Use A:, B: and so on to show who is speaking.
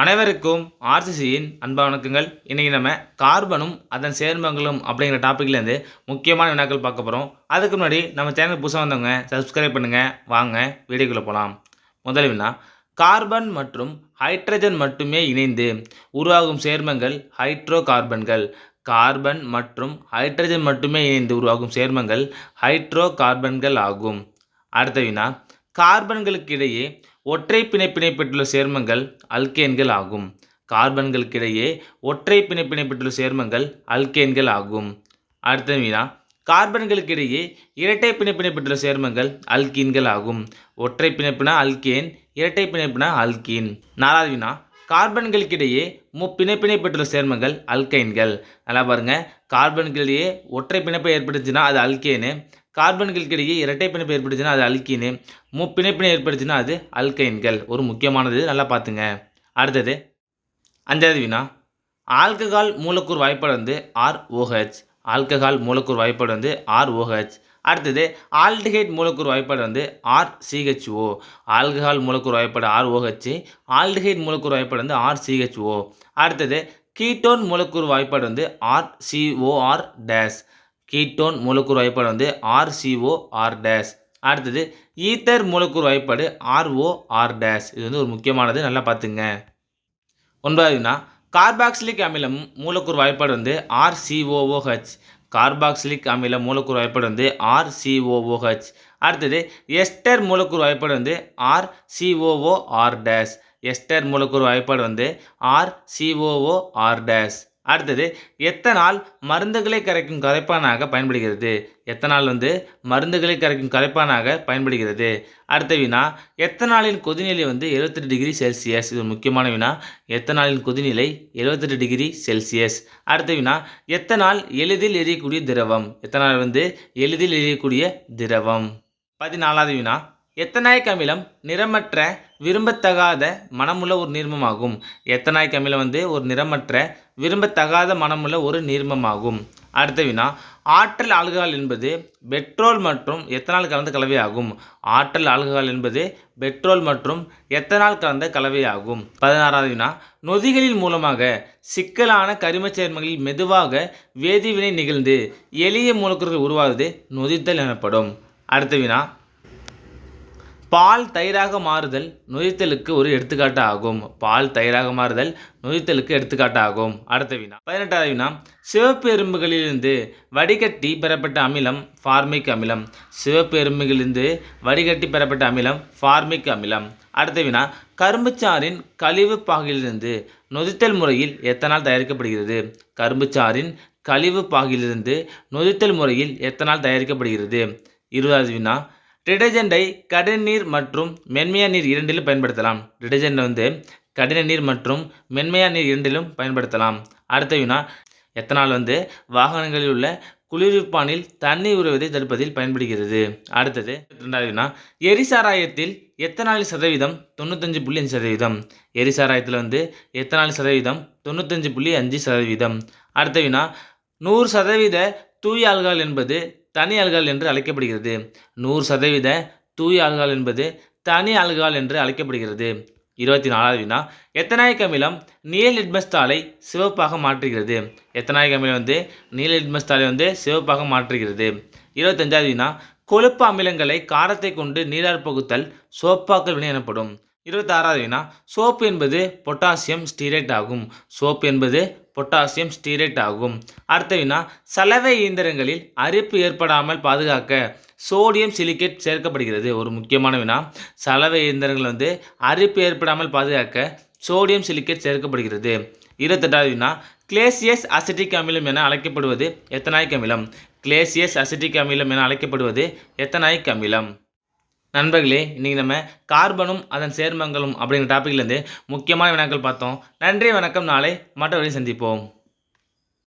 A: அனைவருக்கும் ஆர்சிசியின் அன்பா வணக்கங்கள். இன்றைக்கி நம்ம கார்பனும் அதன் சேர்மங்களும் அப்படிங்கிற டாப்பிக்லேருந்து முக்கியமான வினாக்கள் பார்க்க போகிறோம் அதுக்கு முன்னாடி நம்ம சேனல் புதுசாக வந்தவங்க சப்ஸ்கிரைப் பண்ணுங்கள் வாங்க வீடியோக்குள்ளே போகலாம் முதல் வினா கார்பன் மற்றும் ஹைட்ரஜன் மட்டுமே இணைந்து உருவாகும் சேர்மங்கள் ஹைட்ரோ கார்பன்கள் கார்பன் மற்றும் ஹைட்ரஜன் மட்டுமே இணைந்து உருவாகும் சேர்மங்கள் ஹைட்ரோ கார்பன்கள் ஆகும். அடுத்த வினா கார்பன்களுக்கு இடையே ஒற்றை பிணைப்பினை பெற்றுள்ள சேர்மங்கள் அல்கேன்கள் ஆகும். கார்பன்களுக்கிடையே ஒற்றை பிணைப்பினை பெற்றுள்ள சேர்மங்கள் அல்கேன்கள் ஆகும். அடுத்த வினா கார்பன்களுக்கிடையே இரட்டை பிணைப்பினை பெற்றுள்ள சேர்மங்கள் அல்கீன்கள் ஆகும். ஒற்றை பிணைப்புனா அல்கேன் இரட்டை பிணைப்புனா அல்கீன். நாலாவது வினா கார்பன்களுக்கிடையே முப்பிணைப்பினை பெற்றுள்ள சேர்மங்கள் அல்கைன்கள். நல்லா பாருங்க கார்பன்களிடையே ஒற்றை பிணைப்பை ஏற்படுத்துச்சுன்னா அது அல்கேனு கார்பன்களுக்கிடையே இரட்டை பிணைப்பு ஏற்படுத்தினா அது அல்கீனு முப்பிணைப்பினை ஏற்படுத்தினா அது அல்கைன்கள். ஒரு முக்கியமானது நல்லா பார்த்துங்க. அடுத்தது அஞ்சாவது வினா. ஆல்கஹால் மூலக்கூறு வாய்ப்பாடு வந்து ஆர்ஓஹெச் ஆல்கஹால் மூலக்கூறு வாய்ப்பாடு வந்து ஆர்ஓஹெச் அடுத்தது ஆல்டிஹைட் மூலக்கூறு வாய்ப்பாடு வந்து ஆர் சிஹெச்ஓ ஆல்கஹால் மூலக்கூறு வாய்ப்பாடு ஆர்ஓஹெச் ஆல்டிஹைட் மூலக்கூறு வாய்ப்பாடு வந்து ஆர் சிஹெச்ஓ அடுத்தது கீட்டோன் மூலக்கூறு வாய்ப்பாடு வந்து ஆர் சிஓஆர் டேஸ் கீட்டோன் மூலக்கூறு வாய்ப்பாடு வந்து ஆர்சிஓஆர் டேஸ் அடுத்தது ஈத்தர் மூலக்கூறு வாய்ப்பாடு ஆர்ஓஆர் டேஸ் இது வந்து ஒரு முக்கியமானது நல்லா பார்த்துங்க. ஒன்பதாவதுனா கார்பாக்சிலிக் அமிலம் மூலக்கூறு வாய்ப்பாடு வந்து ஆர்சிஓஓஹெச். கார்பாக்சிலிக் அமில மூலக்கூறு வாய்ப்பாடு வந்து ஆர்சிஓஓஹெச். அடுத்தது எஸ்டர் மூலக்கூறு வாய்ப்பாடு வந்து ஆர்சிஓஓ ஆர் டேஸ் எஸ்டர் மூலக்கூறு வாய்ப்பாடு வந்து ஆர்சிஓஓ ஆர் டேஸ் அடுத்தது எத்தனால் மருந்துகளை கரைக்கும் கரைப்பானாக பயன்படுகிறது? எத்தனால் வந்து மருந்துகளை கரைக்கும் கரைப்பானாக பயன்படுகிறது? அடுத்த வினா எத்தனாலின் கொதிநிலை வந்து எழுபத்தெட்டு டிகிரி செல்சியஸ்? இது முக்கியமான வினா எத்தனாலின் கொதிநிலை எழுபத்தெட்டு டிகிரி செல்சியஸ். அடுத்த வினா எத்தனால் எளிதில் எரியக்கூடிய திரவம்? எத்தனால் வந்து எளிதில் எரியக்கூடிய திரவம்? பதினாலாவது வினா எத்தனாய்க் அமிலம் நிறமற்ற விரும்பத்தகாத மனமுள்ள ஒரு நீர்மமாகும்? எத்தனாய்க் அமிலம் வந்து ஒரு நிறமற்ற விரும்பத்தகாத மனமுள்ள ஒரு நீர்மமாகும். அடுத்த வினா ஆற்றல் ஆல்கஹால் என்பது பெட்ரோல் மற்றும் எத்தனால் கலந்த கலவையாகும். ஆற்றல் ஆல்கஹால் என்பது பெட்ரோல் மற்றும் எத்தனால் கலந்த கலவையாகும். பதினாறாவது வினா நொதிகளின் மூலமாக சிக்கலான கரிமச் சேர்மங்களில் மெதுவாக வேதிவினை நிகழ்ந்து எளிய மூலக்கூறுகள் உருவாவது நொதித்தல் எனப்படும். அடுத்த வினா பால் தயிராக மாறுதல் நொதித்தலுக்கு ஒரு எடுத்துக்காட்டு ஆகும் பால் தயிராக மாறுதல் நொதித்தலுக்கு எடுத்துக்காட்டு ஆகும் அடுத்த வினா. பதினெட்டாவது வினா. சிவப்பு எறும்புகளிலிருந்து வடிகட்டி பெறப்பட்ட அமிலம் ஃபார்மிக் அமிலம். சிவப்பு எறும்புகளிலிருந்து வடிகட்டி பெறப்பட்ட அமிலம் ஃபார்மிக் அமிலம். அடுத்த வினா. கரும்புச்சாரின் கழிவு பாகிலிருந்து நொதித்தல் முறையில் எத்தனால் தயாரிக்கப்படுகிறது? கரும்புச்சாரின் கழிவு பாகிலிருந்து நொதித்தல் முறையில் எத்தனால் தயாரிக்கப்படுகிறது? இருபதாவது வினா. டிடர்ஜென்ட்டை கடின நீர் மற்றும் மென்மையான நீர் இரண்டிலும் பயன்படுத்தலாம். டிடர்ஜென்ட் வந்து கடின நீர் மற்றும் மென்மையான நீர் இரண்டிலும் பயன்படுத்தலாம். அடுத்த வினா எத்தனால் வந்து வாகனங்களில் உள்ள குளிர்விப்பானில் தண்ணீர் உருவதை தடுப்பதில் பயன்படுகிறது. அடுத்தது ரெண்டாவது வினா எரிசாராயத்தில் எத்தனால் சதவீதம் தொண்ணூத்தஞ்சு புள்ளி அஞ்சு சதவீதம். எரிசாராயத்தில் வந்து எத்தனால் சதவீதம் தொண்ணூத்தஞ்சு புள்ளி அஞ்சு சதவீதம். அடுத்த வினா நூறு சதவீத தூய ஆல்கால் என்பது தனி ஆல்கஹால் என்று அழைக்கப்படுகிறது. நூறு சதவீத தூய ஆல்கஹால் என்பது தனி ஆல்கஹால் என்று அழைக்கப்படுகிறது. இருபத்தி நாலாவது வினா. எத்தனாயிக் அமிலம் நீல் லிட்மஸ் தாளை சிவப்பாக மாற்றுகிறது. எத்தனாயிக் அமிலம் வந்து நீல் லிட்மஸ் தாளை வந்து சிவப்பாக மாற்றுகிறது. இருபத்தஞ்சாவது வினா. கொழுப்பு அமிலங்களை காரத்தை கொண்டு நீரார் பகுத்தல் சோப்பாக்கல் வினை எனப்படும். இருபத்தாறாவது வினா சோப்பு என்பது பொட்டாசியம் ஸ்டீரேட் ஆகும். சோப்பு என்பது பொட்டாசியம் ஸ்டீரேட் ஆகும். அடுத்த வினா சலவை இயந்திரங்களில் அரிப்பு ஏற்படாமல் பாதுகாக்க சோடியம் சிலிக்கேட் சேர்க்கப்படுகிறது. ஒரு முக்கியமான வினா சலவை இயந்திரங்கள் வந்து அரிப்பு ஏற்படாமல் பாதுகாக்க சோடியம் சிலிக்கேட் சேர்க்கப்படுகிறது. இருபத்தெட்டாவது வினா கிளேசியஸ் அசிட்டிக் அமிலம் என அழைக்கப்படுவது எத்தனாய்க் அமிலம்? கிளேசியஸ் அசிட்டிக் அமிலம் என அழைக்கப்படுவது எத்தனாய்க் அமிலம்? நண்பர்களே இன்றைக்கி நம்ம கார்பனும் அதன் சேர்மங்களும் அப்படிங்கிற டாப்பிக்லேருந்து முக்கியமான வினாக்கள் பார்த்தோம். நன்றி வணக்கம். நாளை மற்றவரை சந்திப்போம்.